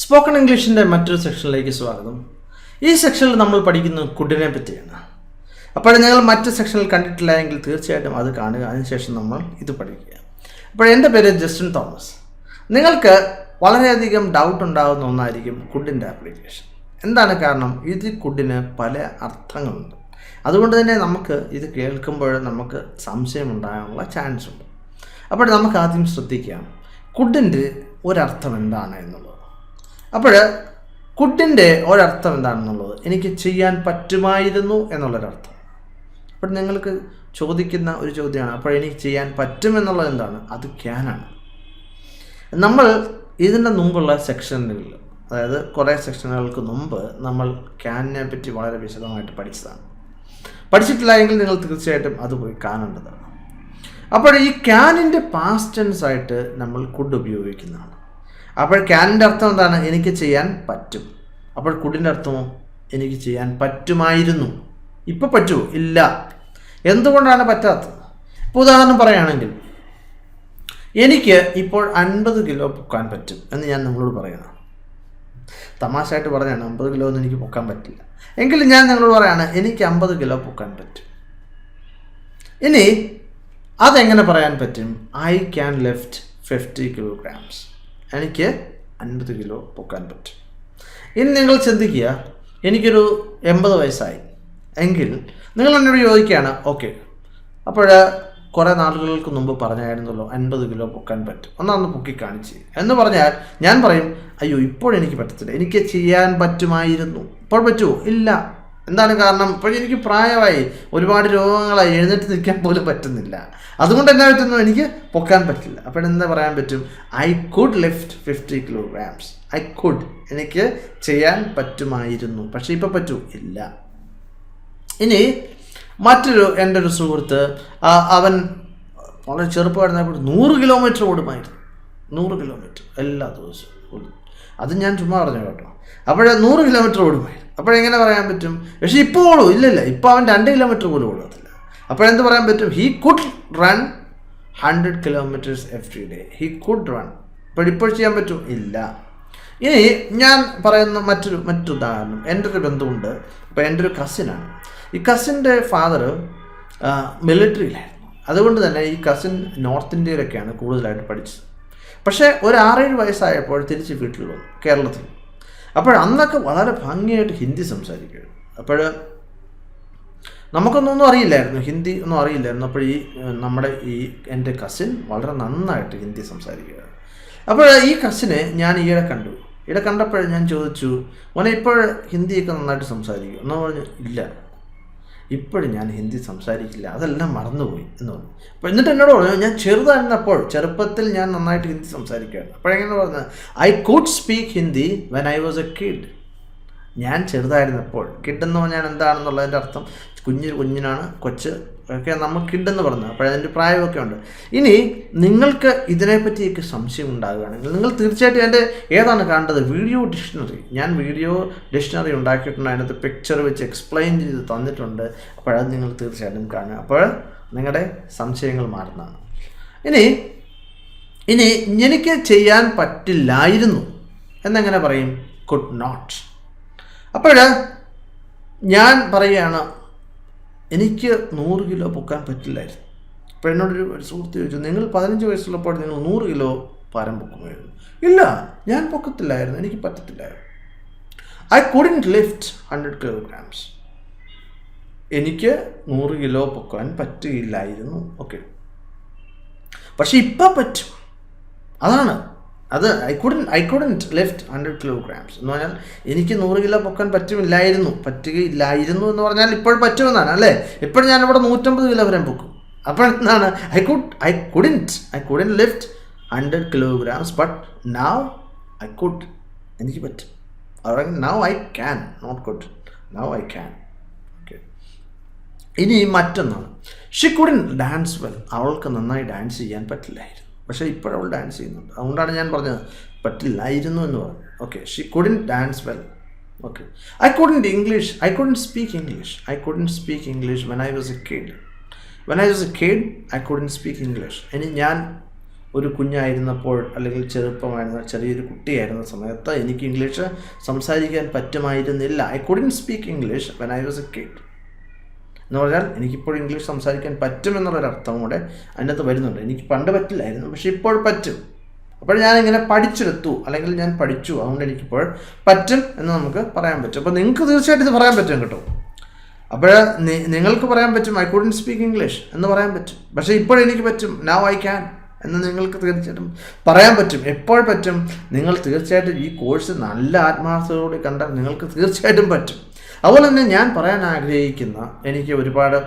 Spoken ഇംഗ്ലീഷിന്റെ മറ്റൊരു സെക്ഷനിലേക്ക് സ്വാഗതം. ഈ സെക്ഷനിൽ നമ്മൾ പഠിക്കുന്നത് കുഡിനെ പറ്റിയാണ്. അപ്പോൾ ഞങ്ങൾ മറ്റു സെക്ഷനിൽ കണ്ടിട്ടില്ല എങ്കിൽ തീർച്ചയായിട്ടും അത് കാണുക. അതിനുശേഷം നമ്മൾ ഇത് പഠിക്കുക. അപ്പോൾ എന്റെ പേര് ജസ്റ്റിൻ തോമസ്. നിങ്ങൾക്ക് വളരെയധികം ഡൗട്ട് ഉണ്ടാകുന്ന ഒന്നായിരിക്കും കുഡിന്റെ ആപ്ലിക്കേഷൻ എന്താണ് കാരണം? ഇത് കുഡിന് പല അർത്ഥങ്ങളുണ്ട്. അതുകൊണ്ട് തന്നെ നമുക്ക് ഇത് കേൾക്കുമ്പോൾ നമുക്ക് സംശയം സംശയമുണ്ടാകാനുള്ള ചാൻസ് ഉണ്ട്. അപ്പോൾ നമുക്ക് ആദ്യം ശ്രദ്ധിക്കാം. കുഡിന്റെ ഒരർത്ഥം എന്താണ് എന്നുള്ളത്? അപ്പോൾ കുഡിന്റെ ഒരർത്ഥം എന്താണെന്നുള്ളത് എനിക്ക് ചെയ്യാൻ പറ്റുമായിരുന്നു എന്നുള്ളൊരർത്ഥം. അപ്പോൾ നിങ്ങൾക്ക് ചോദിക്കുന്ന ഒരു ചോദ്യമാണ് അപ്പോൾ എനിക്ക് ചെയ്യാൻ പറ്റുമെന്നുള്ളത് എന്താണ്? അത് ക്യാനാണ് നമ്മൾ ഇതിന്റെ മുമ്പുള്ള സെക്ഷനുകളിൽ അതായത് കുറേ സെക്ഷനുകൾക്ക് മുമ്പ് നമ്മൾ ക്യാനിനെ പറ്റി വളരെ വിശദമായിട്ട് പഠിച്ചതാണ്. പഠിച്ചിട്ടില്ല എങ്കിൽ നിങ്ങൾ തീർച്ചയായിട്ടും അത് പോയി കാണേണ്ടതാണ്. അപ്പോൾ ഈ ക്യാനിന്റെ പാസ്റ്റ് ടെൻസ് ആയിട്ട് നമ്മൾ കുഡ് ഉപയോഗിക്കുന്നതാണ്. അപ്പോൾ ക്യാനിന്റെ അർത്ഥം എന്താണ്? എനിക്ക് ചെയ്യാൻ പറ്റും. അപ്പോൾ കുടിന്റെ അർത്ഥമോ? എനിക്ക് ചെയ്യാൻ പറ്റുമായിരുന്നു. ഇപ്പോൾ പറ്റുമോ ഇല്ല. എന്തുകൊണ്ടാണ് പറ്റാത്തത്? ഇപ്പോൾ ഉദാഹരണം പറയുകയാണെങ്കിൽ എനിക്ക് ഇപ്പോൾ അൻപത് കിലോ പൊക്കാൻ പറ്റും എന്ന് ഞാൻ നിങ്ങളോട് പറയണം തമാശയായിട്ട് പറഞ്ഞാണ് അമ്പത് കിലോ ഒന്നും എനിക്ക് പൊക്കാൻ പറ്റില്ല. എങ്കിലും ഞാൻ നിങ്ങളോട് പറയാണ് എനിക്ക് അമ്പത് കിലോ പൊക്കാൻ പറ്റും. ഇനി അതെങ്ങനെ പറയാൻ പറ്റും? I can lift fifty kilograms എനിക്ക് അൻപത് കിലോ പൊക്കാൻ പറ്റും. ഇനി നിങ്ങൾ ചിന്തിക്കുക എനിക്കൊരു എൺപത് വയസ്സായി. എങ്കിൽ നിങ്ങൾ എന്നോട് ചോദിക്കുകയാണ് ഓക്കെ അപ്പോൾ കുറേ നാളുകൾക്ക് മുമ്പ് പറഞ്ഞായിരുന്നല്ലോ അൻപത് കിലോ പൊക്കാൻ പറ്റും. ഒന്നാന്ന് പൊക്കി കാണിച്ച്. എന്ന് പറഞ്ഞാൽ ഞാൻ പറയും അയ്യോ ഇപ്പോഴെനിക്ക് പറ്റത്തില്ല. എനിക്ക് ചെയ്യാൻ പറ്റുമായിരുന്നു. ഇപ്പോൾ പറ്റുമോ? ഇല്ല. എന്താണ് കാരണം? ഇപ്പോൾ എനിക്ക് പ്രായമായി ഒരുപാട് രോഗങ്ങളായി എഴുന്നേറ്റ് നിൽക്കാൻ പോലും പറ്റുന്നില്ല. അതുകൊണ്ട് എന്നാ പറ്റുന്നു? എനിക്ക് പൊക്കാൻ പറ്റില്ല. അപ്പോൾ എന്താ പറയാൻ പറ്റും? I could lift fifty kilograms I could എനിക്ക് ചെയ്യാൻ പറ്റുമായിരുന്നു. പക്ഷേ ഇപ്പോൾ പറ്റൂ. ഇല്ല. ഇനി മറ്റൊരു എന്റെ ഒരു സുഹൃത്ത് അവൻ വളരെ ചെറുപ്പമായിരുന്നപ്പോൾ നൂറ് കിലോമീറ്റർ ഓടുമായിരുന്നു. നൂറ് കിലോമീറ്റർ എല്ലാ ദിവസവും അത് ഞാൻ ചുമ്മാ പറഞ്ഞു കേട്ടോ. അപ്പോഴേ നൂറ് കിലോമീറ്റർ ഓടുമായിരുന്നു അപ്പോഴെങ്ങനെ പറയാൻ പറ്റും? പക്ഷേ ഇപ്പോൾ ഓടും. ഇല്ലില്ല ഇപ്പോൾ അവൻ രണ്ട് കിലോമീറ്റർ പോലും ഓടത്തില്ല. അപ്പോഴെന്ത് പറയാൻ പറ്റും? He could run hundred kilometres every day he could run അപ്പോൾ ഇപ്പോൾ ചെയ്യാൻ പറ്റും? ഇല്ല. ഇനി ഞാൻ പറയുന്ന മറ്റൊരു മറ്റൊരു ഉദാഹരണം. എന്റെ ഒരു ബന്ധുവുണ്ട്. ഇപ്പോൾ എന്റെ ഒരു കസിനാണ് ഈ കസിന്റെ ഫാദർ മിലിറ്ററിയിലായിരുന്നു അതുകൊണ്ട് തന്നെ ഈ കസിൻ നോർത്ത് ഇന്ത്യയിലൊക്കെയാണ് കൂടുതലായിട്ട് പഠിച്ചത്. പക്ഷേ ഒരു ആറേഴ് വയസ്സായപ്പോൾ തിരിച്ച് വീട്ടിൽ വന്നു കേരളത്തിൽ. അപ്പോൾ അന്നൊക്കെ വളരെ ഭംഗിയായിട്ട് ഹിന്ദി സംസാരിക്കുകയായിരുന്നു. അപ്പോൾ നമുക്കൊന്നൊന്നും അറിയില്ലായിരുന്നു ഹിന്ദി ഒന്നും അറിയില്ലായിരുന്നു. അപ്പോൾ ഈ നമ്മുടെ ഈ എന്റെ കസിൻ വളരെ നന്നായിട്ട് ഹിന്ദി സംസാരിക്കുകയാണ്. അപ്പോൾ ഈ കസിനെ ഞാൻ ഈയിടെ കണ്ടു. ഈയിടെ കണ്ടപ്പോൾ ഞാൻ ചോദിച്ചു മോനെ ഇപ്പോൾ ഹിന്ദിയൊക്കെ നന്നായിട്ട് സംസാരിക്കും എന്ന് പറഞ്ഞു ഇല്ല. ഇപ്പോഴും ഞാൻ ഹിന്ദി സംസാരിക്കില്ല. അതെല്ലാം മറന്നുപോയി എന്ന് പറഞ്ഞു. അപ്പോൾ എന്നിട്ട് എന്നോട് പറഞ്ഞു ഞാൻ ചെറുതായിരുന്നപ്പോൾ ചെറുപ്പത്തിൽ ഞാൻ നന്നായിട്ട് ഹിന്ദി സംസാരിക്കുകയായിരുന്നു അപ്പോഴെങ്ങനെ പറഞ്ഞത് I could speak Hindi when I was a kid ഞാൻ ചെറുതായിരുന്നപ്പോൾ കിഡെന്ന് പറഞ്ഞാൽ എന്താണെന്നുള്ളതിന്റെ അർത്ഥം കുഞ്ഞ് കുഞ്ഞിനാണ് കൊച്ച് ഒക്കെ നമ്മൾ കിഡെന്ന് പറഞ്ഞത് അപ്പോൾ അതിന്റെ പ്രായമൊക്കെ ഉണ്ട്. ഇനി നിങ്ങൾക്ക് ഇതിനെപ്പറ്റിയൊക്കെ സംശയം ഉണ്ടാകുകയാണെങ്കിൽ നിങ്ങൾ തീർച്ചയായിട്ടും എന്റെ ഏതാണ് കാണേണ്ടത് വീഡിയോ ഡിക്ഷണറി. ഞാൻ വീഡിയോ ഡിക്ഷണറി ഉണ്ടാക്കിയിട്ടുണ്ട്. അതിനകത്ത് പിക്ചർ വെച്ച് എക്സ്പ്ലെയിൻ ചെയ്ത് തന്നിട്ടുണ്ട്. അപ്പോൾ അത് നിങ്ങൾ തീർച്ചയായിട്ടും കാണുക. അപ്പോൾ നിങ്ങളുടെ സംശയങ്ങൾ മാറുന്നതാണ്. ഇനി ഇനി എനിക്ക് ചെയ്യാൻ പറ്റില്ലായിരുന്നു. എന്നെങ്ങനെ പറയും? കുഡ് നോട്ട് അപ്പോൾ ഞാൻ പറയുകയാണ് എനിക്ക് നൂറ് കിലോ പൊക്കാൻ പറ്റില്ലായിരുന്നു. അപ്പോൾ എന്നോടൊരു സുഹൃത്ത് ചോദിച്ചു നിങ്ങൾ പതിനഞ്ച് വയസ്സുള്ളപ്പോൾ നിങ്ങൾ നൂറ് കിലോ ഭാരം പൊക്കുമായിരുന്നു? ഇല്ല ഞാൻ പൊക്കത്തില്ലായിരുന്നു എനിക്ക് പറ്റത്തില്ലായിരുന്നു. I couldn't lift hundred kilograms എനിക്ക് നൂറ് കിലോ പൊക്കാൻ പറ്റുകയില്ലായിരുന്നു ഓക്കെ. പക്ഷെ ഇപ്പം പറ്റും. അതാണ്. അത് I couldn't I couldn't lift hundred kilograms എന്ന് പറഞ്ഞാൽ എനിക്ക് നൂറ് കിലോ പൊക്കാൻ പറ്റുമില്ലായിരുന്നു. പറ്റുകയില്ലായിരുന്നു എന്ന് പറഞ്ഞാൽ ഇപ്പോൾ പറ്റുമെന്നാണ് അല്ലേ? ഇപ്പോൾ ഞാനിവിടെ നൂറ്റമ്പത് കിലോ വരെ പൊക്കും. അപ്പോൾ എന്താണ്? I could I couldn't I couldn't lift hundred kilograms but now I could എനിക്ക് പറ്റും. Now I can not could now I can okay ഇനി മറ്റൊന്നാണ്. ഷി കുഡിൻ ഡാൻസ് വെൽ അവൾക്ക് നന്നായി ഡാൻസ് ചെയ്യാൻ പറ്റില്ലായിരുന്നു. പക്ഷേ ഇപ്പോഴവൾ ഡാൻസ് ചെയ്യുന്നുണ്ട്. അതുകൊണ്ടാണ് ഞാൻ പറഞ്ഞത്. പറ്റില്ലായിരുന്നു എന്ന് പറഞ്ഞു. Okay she couldn't dance well okay I couldn't English I couldn't speak English I couldn't speak English when I was a kid when I was a kid I couldn't speak English ഇനി ഞാൻ ഒരു കുഞ്ഞായിരുന്നപ്പോൾ അല്ലെങ്കിൽ ചെറുപ്പമായിരുന്ന ചെറിയൊരു കുട്ടിയായിരുന്ന സമയത്ത് എനിക്ക് English സംസാരിക്കാൻ പറ്റുമായിരുന്നില്ല. I couldn't speak English when I was a kid എന്ന് പറഞ്ഞാൽ എനിക്കിപ്പോൾ ഇംഗ്ലീഷ് സംസാരിക്കാൻ പറ്റുമെന്നുള്ളൊരർത്ഥം കൂടെ അതിനകത്ത് വരുന്നുണ്ട്. എനിക്ക് പണ്ട് പറ്റില്ലായിരുന്നു പക്ഷേ ഇപ്പോൾ പറ്റും. അപ്പോൾ ഞാൻ ഇങ്ങനെ പഠിച്ചെടുത്തു അല്ലെങ്കിൽ ഞാൻ പഠിച്ചു അതുകൊണ്ട് എനിക്കിപ്പോൾ പറ്റും എന്ന് നമുക്ക് പറയാൻ പറ്റും. അപ്പോൾ നിങ്ങൾക്ക് തീർച്ചയായിട്ടും ഇത് പറയാൻ പറ്റും കേട്ടോ. അപ്പോൾ നിങ്ങൾക്ക് പറയാൻ പറ്റും ഐ കുഡൻ സ്പീക്ക് ഇംഗ്ലീഷ് എന്ന് പറയാൻ പറ്റും. പക്ഷേ ഇപ്പോൾ എനിക്ക് പറ്റും നൗ ഐ ക്യാൻ എന്ന് നിങ്ങൾക്ക് തീർച്ചയായിട്ടും പറയാൻ പറ്റും. എപ്പോൾ പറ്റും? നിങ്ങൾ തീർച്ചയായിട്ടും ഈ കോഴ്സ് നല്ല ആത്മാർത്ഥതയോടെ കണ്ടാൽ നിങ്ങൾക്ക് തീർച്ചയായിട്ടും പറ്റും. അതുപോലെ തന്നെ ഞാൻ പറയാൻ ആഗ്രഹിക്കുന്ന എനിക്ക് ഒരുപാട്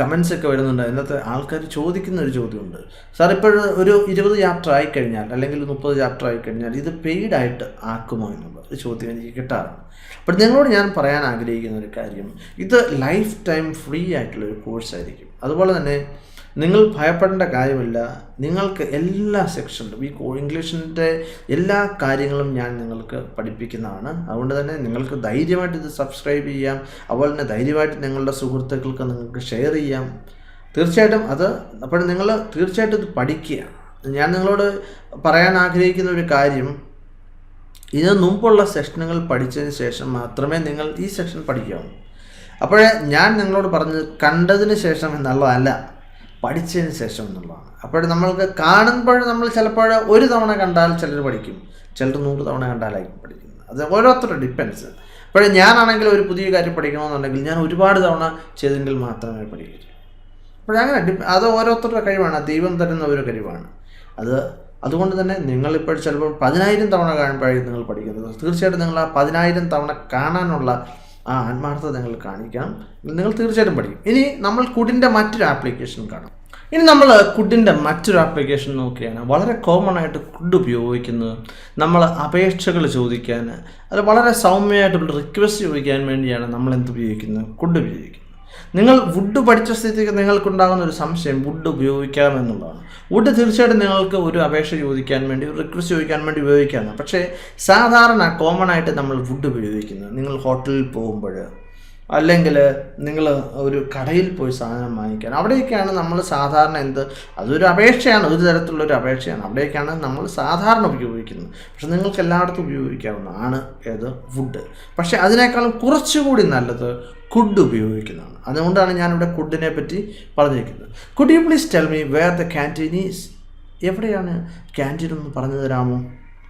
കമൻസ് ഒക്കെ വരുന്നുണ്ട്. അതിനകത്ത് ആൾക്കാർ ചോദിക്കുന്ന ഒരു ചോദ്യമുണ്ട്. സാർ ഇപ്പോൾ ഒരു ഇരുപത് ചാപ്റ്റർ ആയിക്കഴിഞ്ഞാൽ അല്ലെങ്കിൽ മുപ്പത് ചാപ്റ്റർ ആയിക്കഴിഞ്ഞാൽ ഇത് പെയ്ഡായിട്ട് ആക്കുമോ എന്നുള്ള ഒരു ചോദ്യം എനിക്ക് കിട്ടാറുണ്ട്. അപ്പോൾ നിങ്ങളോട് ഞാൻ പറയാൻ ആഗ്രഹിക്കുന്ന ഒരു കാര്യം ഇത് ലൈഫ് ടൈം ഫ്രീ ആയിട്ടുള്ള ഒരു കോഴ്സായിരിക്കും അതുപോലെ തന്നെ നിങ്ങൾ ഭയപ്പെടേണ്ട കാര്യമില്ല. നിങ്ങൾക്ക് എല്ലാ സെക്ഷനിലും ഈ ഇംഗ്ലീഷിന്റെ എല്ലാ കാര്യങ്ങളും ഞാൻ നിങ്ങൾക്ക് പഠിപ്പിക്കുന്നതാണ്. അതുകൊണ്ട് തന്നെ നിങ്ങൾക്ക് ധൈര്യമായിട്ട് ഇത് സബ്സ്ക്രൈബ് ചെയ്യാം. അതുപോലെ തന്നെ ധൈര്യമായിട്ട് നിങ്ങളുടെ സുഹൃത്തുക്കൾക്ക് നിങ്ങൾക്ക് ഷെയർ ചെയ്യാം. തീർച്ചയായിട്ടും അത് അപ്പോൾ നിങ്ങൾ തീർച്ചയായിട്ടും ഇത് പഠിക്കുക. ഞാൻ നിങ്ങളോട് പറയാൻ ആഗ്രഹിക്കുന്ന ഒരു കാര്യം ഇതിന് മുമ്പുള്ള സെഷനുകൾ പഠിച്ചതിന് ശേഷം മാത്രമേ നിങ്ങൾ ഈ സെക്ഷൻ പഠിക്കാവൂ അപ്പോഴേ ഞാൻ നിങ്ങളോട് പറഞ്ഞത് കണ്ടതിന് ശേഷം എന്നുള്ളതല്ല. പഠിച്ചതിന് ശേഷം എന്നുള്ളതാണ്. അപ്പോൾ നമ്മൾക്ക് കാണുമ്പോൾ നമ്മൾ ചിലപ്പോൾ ഒരു തവണ കണ്ടാൽ ചിലർ പഠിക്കും. ചിലർ നൂറ് തവണ കണ്ടാലായിരിക്കും പഠിക്കുന്നത്. അത് ഓരോരുത്തരുടെ ഡിപ്പെൻസ്. അപ്പോൾ ഞാനാണെങ്കിൽ ഒരു പുതിയ കാര്യം പഠിക്കണമെന്നുണ്ടെങ്കിൽ ഞാൻ ഒരുപാട് തവണ ചെയ്തെങ്കിൽ മാത്രമേ പഠിക്കൂ. അപ്പോൾ അങ്ങനെ അത് ഓരോരുത്തരുടെ കഴിവാണ്. ദൈവം തരുന്ന ഒരു കഴിവാണ്. അത് അതുകൊണ്ട് തന്നെ നിങ്ങളിപ്പോൾ ചിലപ്പോൾ പതിനായിരം തവണ കാണുമ്പോഴായിരിക്കും നിങ്ങൾ പഠിക്കുന്നത്. തീർച്ചയായിട്ടും നിങ്ങൾ ആ പതിനായിരം തവണ കാണാനുള്ള ആ ആത്മാർത്ഥത നിങ്ങൾ കാണിക്കാം. നിങ്ങൾ തീർച്ചയായിട്ടും പഠിക്കും. ഇനി നമ്മൾ കുഡിന്റെ മറ്റൊരു ആപ്ലിക്കേഷൻ കാണാം. ഇനി നമ്മൾ കുഡിന്റെ മറ്റൊരു ആപ്ലിക്കേഷൻ നോക്കുകയാണ്. വളരെ കോമൺ ആയിട്ട് കുഡ് ഉപയോഗിക്കുന്നത് നമ്മൾ അപേക്ഷകൾ ചോദിക്കാൻ അത് വളരെ സൗമ്യമായിട്ടുള്ള റിക്വസ്റ്റ് ചോദിക്കാൻ വേണ്ടിയാണ് നമ്മൾ എന്ത് ഉപയോഗിക്കുന്നത്? കുഡ് ഉപയോഗിക്കുന്നത്. നിങ്ങൾ വുഡ് പഠിച്ച സ്ഥിതിക്ക് നിങ്ങൾക്കുണ്ടാകുന്ന ഒരു സംശയം വുഡ് ഉപയോഗിക്കാം എന്നുള്ളതാണ്. വുഡ് തീർച്ചയായിട്ടും നിങ്ങൾക്ക് ഒരു അപേക്ഷ ചോദിക്കാൻ വേണ്ടി ഒരു റിക്വസ്റ്റ് ചോദിക്കാൻ വേണ്ടി ഉപയോഗിക്കാമെന്ന് പക്ഷേ സാധാരണ കോമൺ ആയിട്ട് നമ്മൾ വുഡ് ഉപയോഗിക്കുന്നത്. നിങ്ങൾ ഹോട്ടലിൽ പോകുമ്പോൾ അല്ലെങ്കിൽ നിങ്ങൾ ഒരു കടയിൽ പോയി സാധനം വാങ്ങിക്കാൻ. അവിടെയൊക്കെയാണ് നമ്മൾ സാധാരണ എന്ത് അതൊരു അപേക്ഷയാണ് ഒരു തരത്തിലുള്ള ഒരു അപേക്ഷയാണ്. അവിടെയൊക്കെയാണ് നമ്മൾ സാധാരണ ഉപയോഗിക്കുന്നത്. പക്ഷെ നിങ്ങൾക്ക് എല്ലായിടത്തും ഉപയോഗിക്കാവുന്നതാണ് ഏത്? വുഡ് പക്ഷെ അതിനേക്കാളും കുറച്ചുകൂടി നല്ലത് കുഡ് ഉപയോഗിക്കുന്നതാണ്. അതുകൊണ്ടാണ് ഞാനിവിടെ കുഡിനെ പറ്റി പറഞ്ഞിരിക്കുന്നത്. Could you please tell me where the canteen is എവിടെയാണ് ക്യാന്റീൻ എന്ന് പറഞ്ഞു തരാമോ?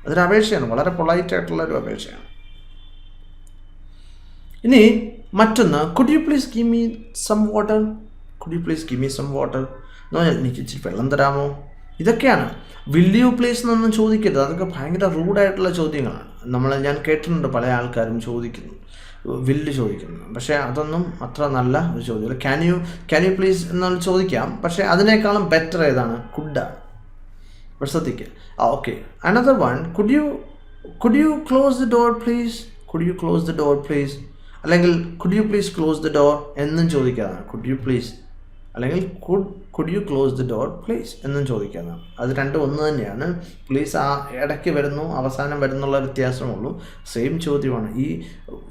അതൊരു അപേക്ഷയാണ് വളരെ പൊളൈറ്റ് ആയിട്ടുള്ള ഒരു അപേക്ഷയാണ്. ഇനി മറ്റൊന്ന് could you please give me some water could you please give me some water എന്ന് പറഞ്ഞാൽ എനിക്ക് ഇച്ചിരി വെള്ളം തരാമോ? ഇതൊക്കെയാണ്. വിൽ യു പ്ലീസ് എന്നൊന്നും ചോദിക്കരുത്. അതൊക്കെ ഭയങ്കര റൂഡായിട്ടുള്ള ചോദ്യങ്ങളാണ്. നമ്മൾ ഞാൻ കേട്ടിട്ടുണ്ട് പല ആൾക്കാരും ചോദിക്കുന്നു. വില്ല് ചോദിക്കുന്നു. പക്ഷേ അതൊന്നും അത്ര നല്ല ഒരു ചോദ്യമല്ല. Can you can you please എന്നാൽ ചോദിക്കാം. പക്ഷേ അതിനേക്കാളും ബെറ്റർ ഏതാണ്? കുഡാണ് ശ്രദ്ധിക്കുക ആ okay another one could you could you close the door please could you close the door please അല്ലെങ്കിൽ could you please close the door എന്നും ചോദിക്കാതാണ്. കുഡ് യു പ്ലീസ് അല്ലെങ്കിൽ could could you close the door please എന്നും ചോദിക്കാതാണ്. അത് രണ്ടും ഒന്ന് തന്നെയാണ്. പ്ലീസ് ആ ഇടയ്ക്ക് വരുന്നു അവസാനം വരുന്നുള്ള വ്യത്യാസമുള്ളൂ. സെയിം ചോദ്യമാണ്. ഈ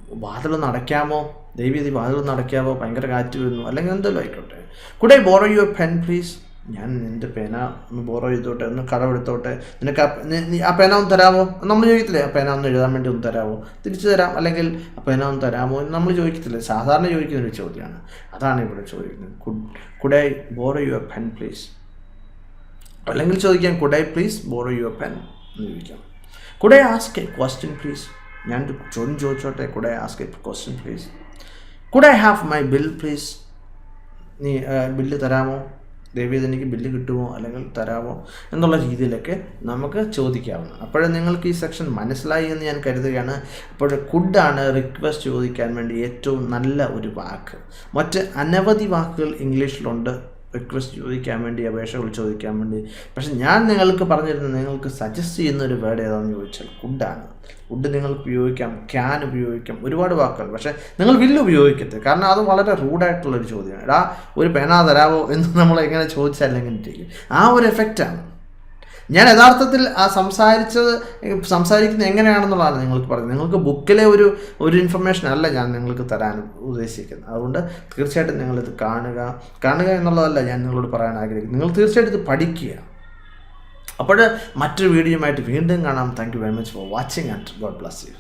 വാതിലൊന്ന് അടയ്ക്കാമോ ദൈവീതി വാതിലൊന്ന് അടയ്ക്കാമോ ഭയങ്കര കാറ്റ് വരുന്നു. അല്ലെങ്കിൽ എന്തെങ്കിലും ആയിക്കോട്ടെ. Could I borrow your pen please ഞാൻ നിന്റെ പേന ഒന്ന് ബോറോ ചെയ്തോട്ടെ ഒന്ന് കടമെടുത്തോട്ടെ നിനക്ക് ആ പേന ഒന്ന് തരാമോ? നമ്മൾ ചോദിക്കത്തില്ലേ ആ പേന ഒന്ന് എഴുതാൻ വേണ്ടി ഒന്ന് തരാമോ? തിരിച്ചു തരാം അല്ലെങ്കിൽ ആ പേന ഒന്ന് തരാമോ എന്ന് നമ്മൾ ചോദിക്കത്തില്ലേ? സാധാരണ ചോദിക്കുന്ന ഒരു ചോദ്യമാണ്. അതാണ് ഇവിടെ ചോദിക്കുന്നത്. Could could I borrow your pen please അല്ലെങ്കിൽ ചോദിക്കാം could I please borrow your pen എന്ന് ചോദിക്കാം. Could I ask a question please ഞാൻ ചോദ്യം ചോദിച്ചോട്ടെ could I ask a question please could I have my bill please നീ bill തരാമോ? ദയവേത് എനിക്ക് ബില്ല് കിട്ടുമോ അല്ലെങ്കിൽ തരാമോ എന്നുള്ള രീതിയിലൊക്കെ നമുക്ക് ചോദിക്കാവുന്ന അപ്പോഴേ നിങ്ങൾക്ക് ഈ സെക്ഷൻ മനസ്സിലായി എന്ന് ഞാൻ കരുതുകയാണ്. അപ്പോൾ കുഡാണ് റിക്വസ്റ്റ് ചോദിക്കാൻ വേണ്ടി ഏറ്റവും നല്ല ഒരു വാക്ക്. മറ്റ് അനവധി വാക്കുകൾ ഇംഗ്ലീഷിലുണ്ട്. റിക്വസ്റ്റ് ചോദിക്കാൻ വേണ്ടി അപേക്ഷകൾ ചോദിക്കാൻ വേണ്ടി. പക്ഷെ ഞാൻ നിങ്ങൾക്ക് പറഞ്ഞിരുന്നത് നിങ്ങൾക്ക് സജസ്റ്റ് ചെയ്യുന്ന ഒരു വേർഡ് ഏതാണെന്ന് ചോദിച്ചാൽ കുഡാണ് വുഡ് നിങ്ങൾക്ക് ഉപയോഗിക്കാം ക്യാൻ ഉപയോഗിക്കാം ഒരുപാട് വാക്കുകൾ. പക്ഷേ നിങ്ങൾ വില്ല് ഉപയോഗിക്കരുത്. കാരണം അത് വളരെ റൂഡായിട്ടുള്ളൊരു ചോദ്യമാണ്. എടാ ഒരു പേന തരാവോ എന്ന് നമ്മൾ എങ്ങനെ ചോദിച്ചാൽ എങ്ങനെ ആ ഒരു എഫക്റ്റാണ് ഞാൻ യഥാർത്ഥത്തിൽ ആ സംസാരിച്ചത് സംസാരിക്കുന്നത് എങ്ങനെയാണെന്നുള്ളതാണ് നിങ്ങൾക്ക് പറയുന്നത് നിങ്ങൾക്ക് ബുക്കിലെ ഒരു ഒരു ഇൻഫർമേഷൻ അല്ല ഞാൻ നിങ്ങൾക്ക് തരാൻ ഉദ്ദേശിക്കുന്നത്. അതുകൊണ്ട് തീർച്ചയായിട്ടും നിങ്ങളിത് കാണുക. കാണുക എന്നുള്ളതല്ല ഞാൻ നിങ്ങളോട് പറയാൻ ആഗ്രഹിക്കുന്നു നിങ്ങൾ തീർച്ചയായിട്ടും ഇത് പഠിക്കുക. അപ്പോൾ മറ്റൊരു വീഡിയോയുമായിട്ട് വീണ്ടും കാണാം. Thank you very much for watching and God bless you